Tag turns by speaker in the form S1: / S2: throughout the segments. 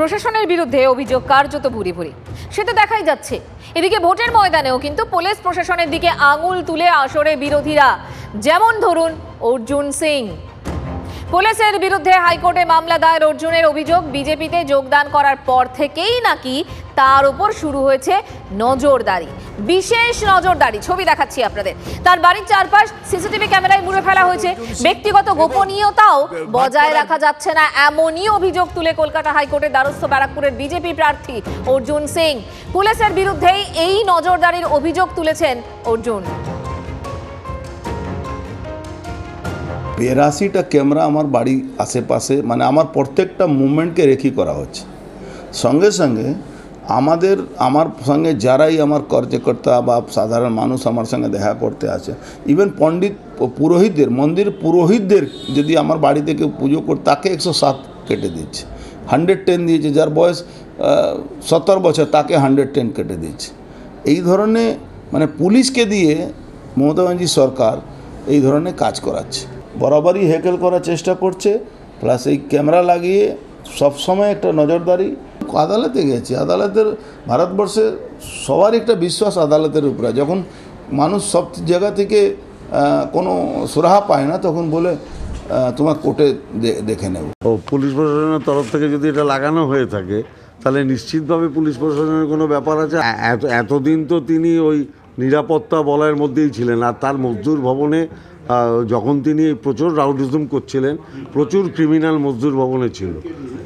S1: প্রশাসনের বিরুদ্ধে অভিযোগ কার্যত ভুরি ভুরি সে তো দেখাই যাচ্ছে। এদিকে ভোটের ময়দানেও কিন্তু পুলিশ প্রশাসনের দিকে আঙুল তুলে আসরে বিরোধীরা। যেমন ধরুন অর্জুন সিং। পুলিশের বিরুদ্ধে হাইকোর্টে মামলা দায়ের অর্জুনের অভিযোগ বিজেপিতে যোগদান করার পর থেকেই নাকি তার উপর শুরু হয়েছে নজরদারি, বিশেষ নজরদারি। ছবি দেখাচ্ছি আপনাদের। তার বাড়ির চারপাশ সিসিটিভি ক্যামেরায় মুড়ে ফেলা হয়েছে। ব্যক্তিগত গোপনীয়তাও বজায় রাখা যাচ্ছে না, এমনই অভিযোগ তুলে কলকাতা হাইকোর্টের দ্বারস্থ ব্যারাকপুরের বিজেপি প্রার্থী অর্জুন সিং। পুলিশের বিরুদ্ধেই এই নজরদারির অভিযোগ তুলেছেন অর্জুন।
S2: বিরাশিটা ক্যামেরা আমার বাড়ির আশেপাশে মানে আমার প্রত্যেকটা মুভমেন্টকে রেখি করা হচ্ছে। সঙ্গে সঙ্গে আমাদের, আমার সঙ্গে যারাই আমার কার্যকর্তা বা সাধারণ মানুষ আমার সঙ্গে দেখা করতে আছে ইভেন পণ্ডিত পুরোহিতদের, মন্দির পুরোহিতদের যদি আমার বাড়িতে কেউ পুজো করে, তাকে একশো সাত কেটে দিচ্ছে। হান্ড্রেড টেন দিয়েছে, যার বয়স সত্তর বছর, তাকে হান্ড্রেড টেন কেটে দিচ্ছে। এই ধরনের মানে পুলিশকে দিয়ে মমতা ব্যানার্জি সরকার এই ধরনের কাজ করাচ্ছে। বরাবরই হেকেল করার চেষ্টা করছে প্লাস এই ক্যামেরা লাগিয়ে সবসময় একটা নজরদারি। আদালতে গেছি, আদালতের ভারতবর্ষে সবার একটা বিশ্বাস আদালতের উপরে। যখন মানুষ সব জায়গা থেকে কোনো সুরাহা পায় না, তখন বলে তোমার কোর্টে দেখে নেব।
S3: ও, পুলিশ প্রশাসনের তরফ থেকে যদি এটা লাগানো হয়ে থাকে, তাহলে নিশ্চিতভাবে পুলিশ প্রশাসনের কোনো ব্যাপার আছে? এত, এতদিন তো তিনি ওই নিরাপত্তা বলয়ের মধ্যেই ছিলেন, আর তার মজদুর ভবনে যখন তিনি প্রচুর রাউডিজম করছিলেন, প্রচুর ক্রিমিনাল মজদুর ভবনে ছিল।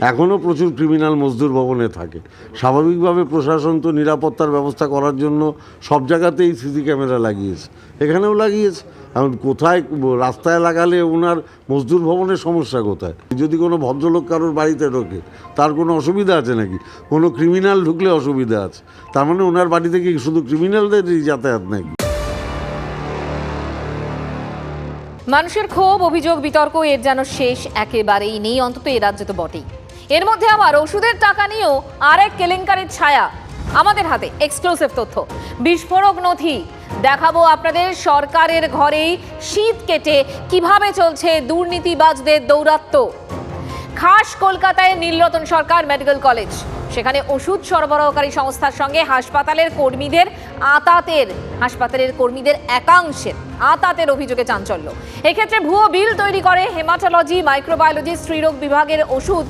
S3: এখনও প্রচুর ক্রিমিনাল মজদুর ভবনে থাকে। স্বাভাবিকভাবে প্রশাসন তো নিরাপত্তার ব্যবস্থা করার জন্য সব জায়গাতেই সিসি ক্যামেরা লাগিয়েছে। এখানেও লাগিয়েছে। এখন কোথায় রাস্তায় লাগালে ওনার মজদুর ভবনের সমস্যা কোথায়? যদি কোনো ভদ্রলোক কারোর বাড়িতে ঢোকে, তার কোনো অসুবিধা আছে নাকি? কোনো ক্রিমিনাল ঢুকলে অসুবিধা আছে। তার মানে ওনার বাড়ি থেকে কি শুধু ক্রিমিনালদেরই যাতায়াত নাকি?
S1: মানুষের ক্ষোভ, অভিযোগ, বিতর্ক, এর যেন শেষ একেবারেই নেই, অন্তত এ রাজ্যে তো বটেই। এর মধ্যে আবার ওষুধের টাকা নিয়েও আরেক কেলেঙ্কারির ছায়া আমাদের হাতে এক্সক্লুসিভ তথ্য। বিস্ফোরক নথি, দেখাবো আপনাদের সরকারের ঘরেই শীত কেটে কীভাবে চলছে দুর্নীতিবাজদের দৌরাত্ম্য। খাস কলকাতায় নীলরতন সরকার মেডিকেল কলেজ। সেখানে ওষুধ সরবরাহকারী সংস্থার সঙ্গে হাসপাতালের কর্মীদের আতাতের, হাসপাতালের কর্মীদের একাংশের আতাতের অভিযোগে চাঞ্চল্য। এক্ষেত্রে ভুয়ো বিল তৈরি করে হেমাটোলজি মাইক্রোবায়োলজি স্ত্রীরোগ বিভাগের ওষুধ,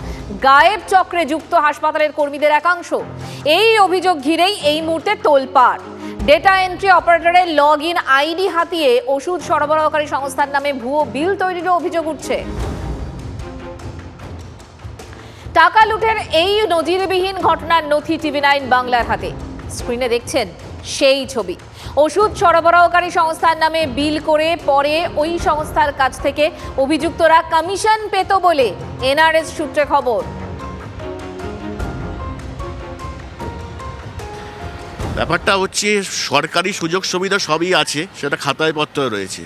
S1: গায়েব চক্রে যুক্ত হাসপাতালের কর্মীদের একাংশ। এই অভিযোগ ঘিরেই এই মুহূর্তে তোলপাড়। ডেটা এন্ট্রি অপারেটরের লগ ইন আইডি হাতিয়ে ওষুধ সরবরাহকারী সংস্থার নামে ভুয়ো বিল তৈরিরও অভিযোগ উঠছে। টাকা লুটের এই নজিরবিহীন ঘটনার নথি টিভি নাইন বাংলার হাতে। স্ক্রিনে দেখছেন সেই ছবি। ওষুধ সরবরাহকারী সংস্থার নামে বিল করে পরে ওই সংস্থার কাছ থেকে অভিযুক্তরা কমিশন পেত বলে এনআরএস সূত্রে খবর।
S4: ব্যাপারটা হচ্ছে সরকারি সুযোগ সুবিধা সবই আছে, সেটা খাতায় পত্র রয়েছে।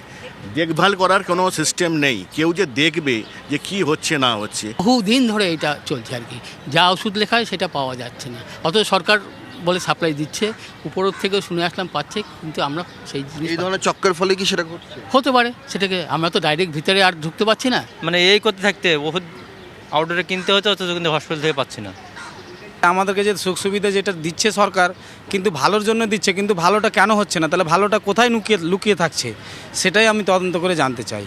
S4: দেখভাল করার কোনো সিস্টেম নেই। কেউ যে দেখবে যে কি হচ্ছে না হচ্ছে।
S5: বহু দিন ধরে এটা চলছে আর কি। যা ওষুধ লেখা হয় সেটা পাওয়া যাচ্ছে না। অত সরকার বলে সাপ্লাই দিচ্ছে উপরের থেকে শুনে আসলাম পাচ্ছে কিন্তু আমরা সেই জিনিস
S6: এই ধরনের চক্রের ফলে কি সেটা ঘটছে?
S5: হতে পারে সেটাকে আমরা তো ডাইরেক্ট ভিতরে আর ঢুকতে পারছি না।
S7: মানে এই করতে থাকতে ওষুধ আউটডোরে কিনতে হচ্ছে অথচ কিন্তু হসপিটাল থেকে পাচ্ছি না।
S8: আমাদেরকে যে সুখ সুবিধা যেটা দিচ্ছে সরকার কিন্তু ভালোর জন্য দিচ্ছে কিন্তু ভালোটা কেন হচ্ছে না? তাহলে ভালোটা কোথায় লুকিয়ে লুকিয়ে থাকছে? সেটাই আমি তদন্ত করে জানতে চাই।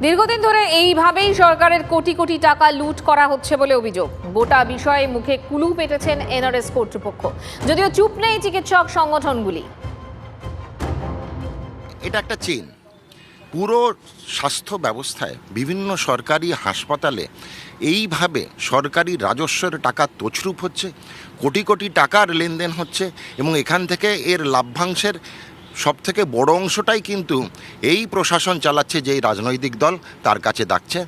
S1: দীর্ঘদিন ধরে এইভাবেই সরকারের কোটি কোটি টাকা লুট করা হচ্ছে বলে অভিযোগ। গোটা বিষয়ে মুখে কুলু পেটেছেন এনআরএস কর্তৃপক্ষ। যদিও চুপ নেই চিকিৎসক সংগঠনগুলি।
S9: এটা একটা চেন। পুরো স্বাস্থ্য ব্যবস্থায় বিভিন্ন সরকারি হাসপাতালে এইভাবে সরকারি রাজস্বের টাকা তছরূপ হচ্ছে, কোটি কোটি টাকার লেনদেন হচ্ছে এবং এখান থেকে এর লাভ্যাংশের সব থেকে বড় অংশটাই কিন্তু এই প্রশাসন চালাচ্ছে, যেই রাজনৈতিক দল তার কাছে ডাকছে।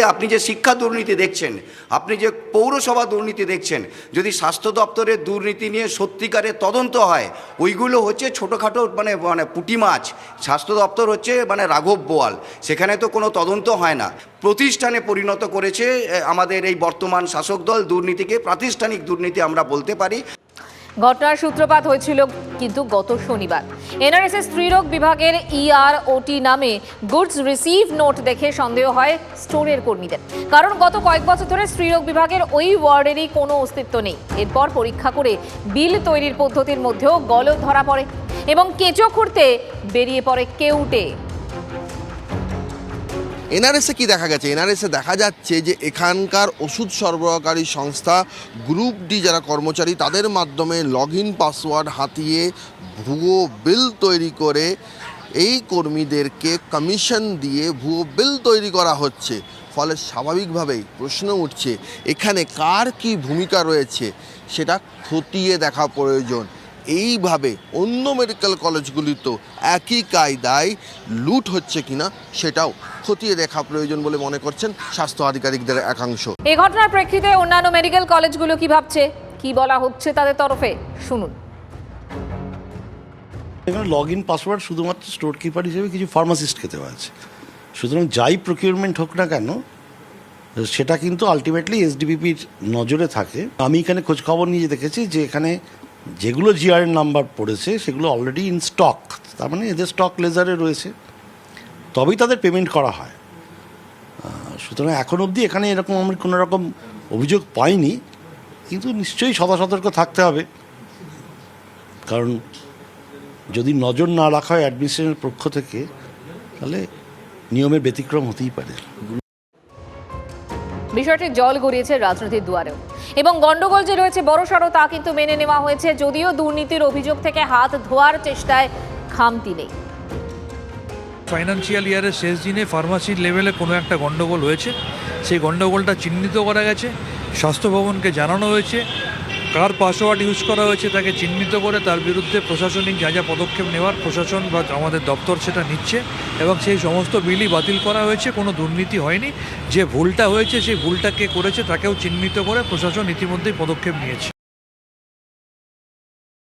S6: আপনি যে শিক্ষা দুর্নীতি দেখছেন, আপনি যে পৌরসভা দুর্নীতি দেখছেন, যদি স্বাস্থ্য দপ্তরের দুর্নীতি নিয়ে সত্যিকারের তদন্ত হয়, ওইগুলো হচ্ছে ছোটোখাটো মানে মানে পুঁটি মাছ। স্বাস্থ্য দপ্তর হচ্ছে মানে রাঘব বোয়াল। সেখানে তো কোনো তদন্ত হয় না। প্রতিষ্ঠানে পরিণত করেছে আমাদের এই বর্তমান শাসক দল দুর্নীতিকে, প্রাতিষ্ঠানিক দুর্নীতি আমরা বলতে পারি।
S1: ঘটনার সূত্রপাত হয়েছিল কিন্তু গত শনিবার। এনআরএসএস স্ত্রীরোগ বিভাগের ইআর ওটি নামে গুডস রিসিভ নোট দেখে সন্দেহ হয় স্টোরের কর্মীদের। কারণ গত কয়েক বছর ধরে স্ত্রীরোগ বিভাগের ওই ওয়ার্ডেরই কোনো অস্তিত্ব নেই। এরপর পরীক্ষা করে বিল তৈরির পদ্ধতির মধ্যেও গলদ ধরা পড়ে এবং কেঁচো খুঁড়তে বেরিয়ে পড়ে কেউটে।
S10: এনআরএসে কি দেখা গেছে? এনআরএসে দেখা যাচ্ছে যে এখানকার ওষুধ সরবরাহকারী সংস্থা গ্রুপ ডি যারা কর্মচারী, তাদের মাধ্যমে লগ ইন পাসওয়ার্ড হাতিয়ে ভুয়ো বিল তৈরি করে এই কর্মীদেরকে কমিশন দিয়ে ভুয়ো বিল তৈরি করা হচ্ছে। ফলে স্বাভাবিকভাবেই প্রশ্ন উঠছে, এখানে কার কি ভূমিকা রয়েছে? সেটা খতিয়ে দেখা প্রয়োজন। এইভাবে অন্য মেডিকেল কলেজগুলিতেও একই কায়দায় লুট হচ্ছে কিনা সেটাও খতিয়ে দেখা প্রয়োজন বলে মনে করছেন স্বাস্থ্য আধিকারিকদের একাংশ।
S1: এই ঘটনার প্রেক্ষিতে অন্যান্য মেডিকেল কলেজগুলো কি ভাবছে? কি বলা হচ্ছে তাদের তরফে? শুনুন।
S11: এখানে লগ ইন পাসওয়ার্ড শুধুমাত্র স্টোর কিপার হিসেবে কিছু ফার্মাসিস্টকে দেওয়া আছে সুতরাং যাই প্রকিউরমেন্ট হোক না কেন সেটা কিন্তু আলটিমেটলি এসডিবিপির নজরে থাকে। আমি এখানে খোঁজখবর নিয়ে দেখেছি যে এখানে যেগুলো জিআরএন নাম্বার পড়েছে, সেগুলো অলরেডি ইন স্টক তার মানে এদের স্টক লেজারে রয়েছে। তবেই তাদের পেমেন্ট করা হয়। সুতরাং এখন অবধি এখানে এরকম আমি কোনো রকম অভিযোগ পাইনি, কিন্তু নিশ্চয়ই সদা সতর্ক থাকতে হবে। কারণ যদি নজর না রাখা হয় অ্যাডমিনিস্ট্রেশনের পক্ষ থেকে, তাহলে নিয়মের ব্যতিক্রম হতেই পারে।
S1: বিষয়টি জল গড়িয়েছে রাজনীতির দুয়ারেও। এবং গণ্ডগোল যে রয়েছে বড়সড় তা কিন্তু মেনে নেওয়া হয়েছে, যদিও দুর্নীতির অভিযোগ থেকে হাত ধোয়ার চেষ্টায় খামতি নেই।
S12: ফাইন্যান্সিয়াল ইয়ারের শেষ দিনে ফার্মাসির লেভেলে কোনো একটা গণ্ডগোল হয়েছে। সেই গণ্ডগোলটা চিহ্নিত করা গেছে। স্বাস্থ্য ভবনকে জানানো হয়েছে। কার পাসওয়ার্ড ইউজ করা হয়েছে তাকে চিহ্নিত করে তার বিরুদ্ধে প্রশাসনিক যা যা পদক্ষেপ নেওয়ার প্রশাসন বা আমাদের দপ্তর সেটা নিচ্ছে এবং সেই সমস্ত বিলই বাতিল করা হয়েছে, কোনো দুর্নীতি হয়নি। যে ভুলটা হয়েছে সেই ভুলটা কে করেছে তাকেও চিহ্নিত করে প্রশাসন ইতিমধ্যেই পদক্ষেপ নিয়েছে।